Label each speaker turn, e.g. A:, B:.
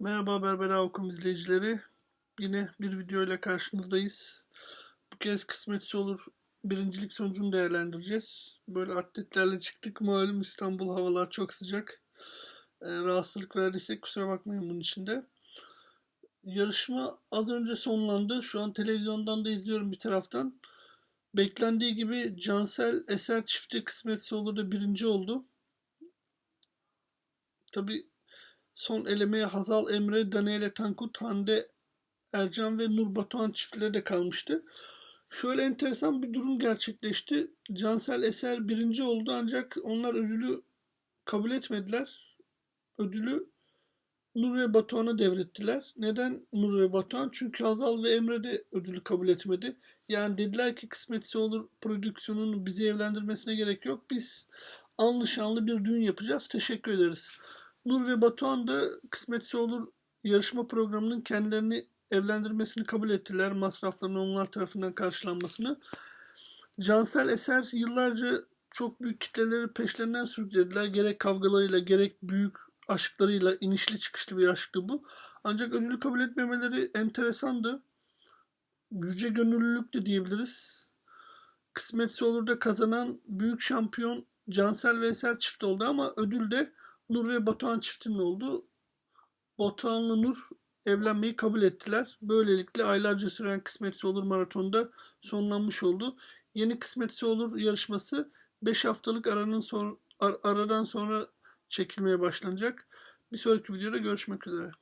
A: Merhaba Berbera Okum izleyicileri. Yine bir video ile karşınızdayız. Bu kez kısmetse olur birincilik sonucunu değerlendireceğiz. Böyle atletlerle çıktık. Malum İstanbul havalar çok sıcak. Ee, rahatsızlık verdiysek kusura bakmayın bunun için de. Yarışma az önce sonlandı. Şu an televizyondan da izliyorum bir taraftan. Beklendiği gibi Cansel Eser çifti kısmetse olur da birinci oldu. Tabii Son elemeye Hazal Emre, Daniele Tankut, Hande Ercan ve Nur Batuhan çiftleri de kalmıştı. Şöyle enteresan bir durum gerçekleşti. Cansel Eser birinci oldu ancak onlar ödülü kabul etmediler. Ödülü Nur ve Batuhan'a devrettiler. Neden Nur ve Batuhan? Çünkü Hazal ve Emre de ödülü kabul etmedi. Yani dediler ki kısmetse olur prodüksiyonun bizi evlendirmesine gerek yok. Biz anlı şanlı bir düğün yapacağız. Teşekkür ederiz. Nur ve Batuhan da kısmetse olur yarışma programının kendilerini evlendirmesini kabul ettiler. Masraflarının onlar tarafından karşılanmasını. Cansel Eser yıllarca çok büyük kitleleri peşlerinden sürüklediler. Gerek kavgalarıyla gerek büyük aşklarıyla inişli çıkışlı bir aşktı bu. Ancak ödülü kabul etmemeleri enteresandı. Yüce gönüllülük de diyebiliriz. Kısmetse olur da kazanan büyük şampiyon Cansel ve Eser çift oldu ama ödül de Nur ve Batuhan çiftinin oldu. Batuhan'la Nur evlenmeyi kabul ettiler. Böylelikle aylarca süren Kısmetse Olur maratonda sonlanmış oldu. Yeni Kısmetse Olur yarışması 5 haftalık aranın son, ar- aradan sonra çekilmeye başlanacak. Bir sonraki videoda görüşmek üzere.